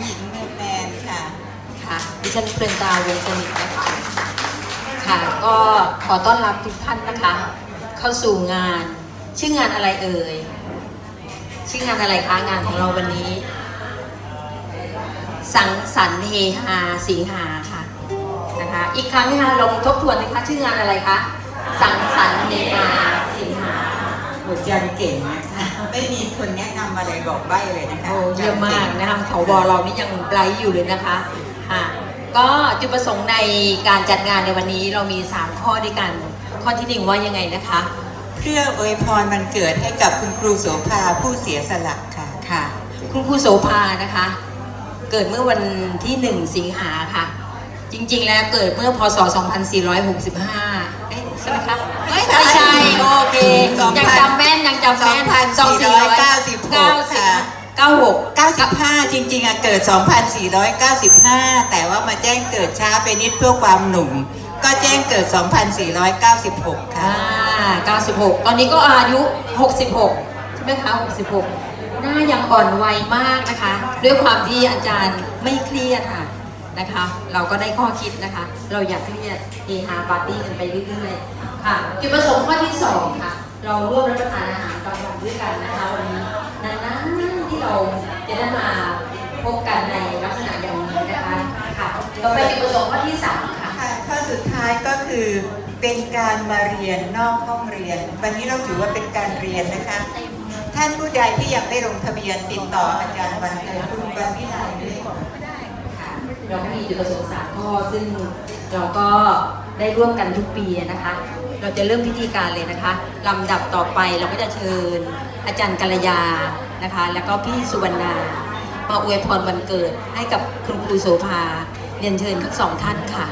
หญิงเมืองแมนค่ะค่ะดิฉันเพลินตาวงสนิทนะคะค่ะก็ขอต้อนรับทุกท่านนะคะ เข้าสู่งานชื่องานอะไรเอ่ยชื่องานอะไรคะงานของเราวันนี้ สังสรรค์เฮฮาสิงหาค่ะนะคะอีกครั้งนะคะลองทบทวนนะคะชื่องานอะไรคะสังสรรค์เฮฮาสิงหาหมดจันเก่งนะคะ ไม่มีคนแนะนำอะไรบอกใบ้เลยนะคะ โอ้เยี่ยมมากนะคะขบเรานี่ยังไลฟ์อยู่เลยนะคะค่ะก็จุดประสงค์ในการจัดงานในวันนี้เรามี 3 ข้อด้วยกัน ข้อที่หนึ่งว่ายังไงนะคะ เพื่ออวยพรมันเกิดให้กับคุณครูโสภาผู้เสียสละค่ะ ค่ะ คุณครูโสภานะคะ เกิดเมื่อวันที่ 1 สิงหาค่ะ จริงๆ แล้วเกิดเมื่อพศ 2465 เอ๊ะใช่ไหมคะเฮ้ยไม่ใช่ โอเค ยังจำแม่นยังจำแม่น2496ค่ะ 96 95 จริงๆอะเกิด 2495 แต่ว่ามาแจ้งเกิดช้าไปนิดเพื่อความหนุ่ม ก็แจ้งเกิด 2496 ค่ะ อ่า96 ตอนนี้ก็อายุ 66 ใช่ไหมคะ 66 หน้ายังอ่อนวัยมากนะคะ ด้วยความที่อาจารย์ไม่เครียดค่ะนะคะ เราก็ได้ข้อคิดนะคะ เราอยากเครียดเฮฮาปาร์ตี้กันไปเรื่อยๆ ค่ะจุดประสงค์ข้อที่ 2 ค่ะ เราร่วมรับประทานอาหารกลางวันด้วยกันนะคะวันนี้ ได้มาพบกันในลักษณะอย่างนี้นะคะค่ะต่อไปจุดประสงค์ข้อที่3ค่ะ ค่ะข้อสุดท้ายก็คือเป็นการมาเรียนนอกห้องเรียน วันนี้เราถือว่าเป็นการเรียนนะคะ ท่านผู้ใดที่ยังไม่ลงทะเบียนติดต่ออาจารย์วันเกิดคุณวันวิไลได้ค่ะค่ะเราก็มีจุดประสงค์สามข้อซึ่งเราก็ได้ร่วมกันทุกปีนะคะ เราจะเริ่มพิธีการเลยนะคะลำดับต่อไปเราก็จะเชิญอาจารย์กัลยา นะคะ แล้วก็พี่สุวรรณามาอวยพรวันเกิดให้กับคุณครูโสภาเรียนเชิญทั้งสองท่านค่ะ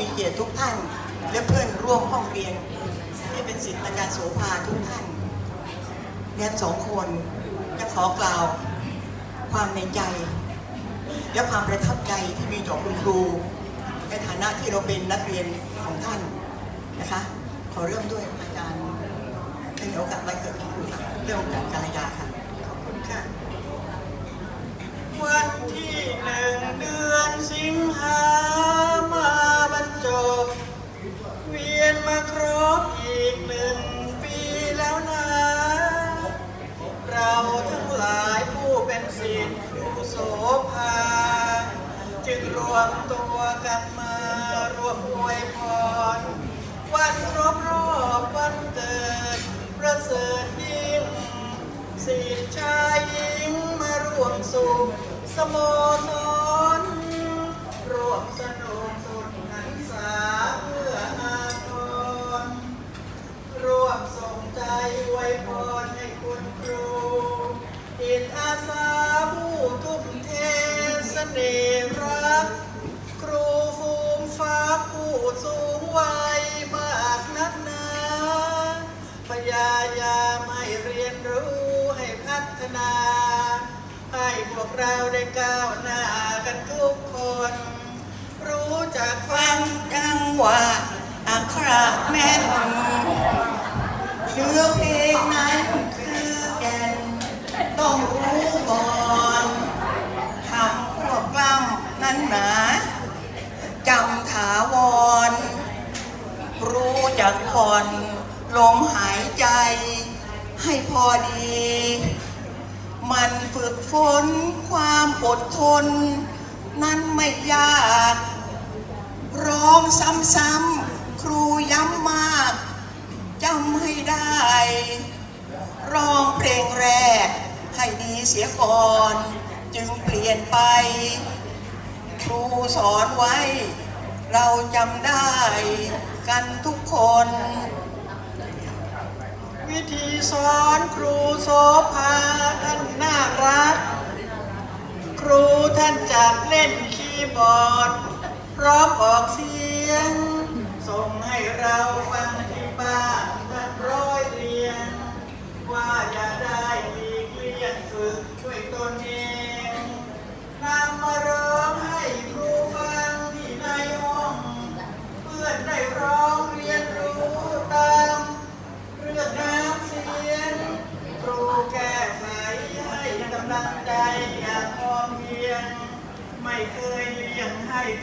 มีเกียรติทุกท่าน และเพื่อนร่วมห้องเรียน ที่เป็นศิษย์อาจารย์โสภาทุกท่านเรียนสองคนจะขอกล่าวความในใจ และความประทับใจที่มีต่อคุณครู ในฐานะที่เราเป็นนักเรียนของท่านนะคะ ขอเริ่มด้วยอาจารย์เป็นโอกาสวันเกิดของคุณค่ะเริ่มจากกาลยาค่ะ ขอบคุณค่ะ วันที่หนึ่งเดือน วมตัวกันมารวมอวยพร วันครบรอบวันเกิด ประเสริฐยิ่งสิทธิชายหญิงมาร่วมสุขสโมสรร่วมสนุกสุดหันษาเพื่ออาทรร่วมส่งใจไวยพรให้คุณครูอิตอาสาผู้ทุ่มเทเสน่ห์ สูงวัยมากนักหนาพยายามให้เรียนรู้ให้พัฒนา ให้พวกเราได้ก้าวหน้ากันทุกคน รู้จักฟังจังหวะอักขระแม่นเนื้อเพลงนั้น ใจ ให้พอดี มันฝึกฝนความอดทน นั้นไม่ยาก ร้องซ้ำๆครูย้ำมากจำให้ได้ ร้องเพลงแรก ให้ดีเสียก่อน จึงเปลี่ยนไป ครูสอนไว้ เราจำได้กันทุกคน วิธีสอนครูโสภาท่านน่ารัก ครูท่านจัดเล่นคีย์บอร์ด พร้อมออกเสียง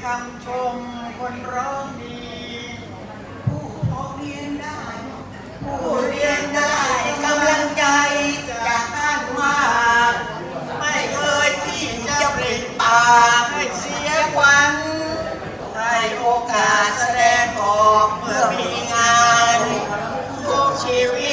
คำชมคนร้องดี ผู้เรียนได้ ผู้เรียนได้กำลังใจจากท่านมาก ไม่เคยที่จะเปล่งปากให้เสียขวันให้โอกาสแสดงออกเมื่อมีงานทุกชีวิต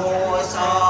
โมสร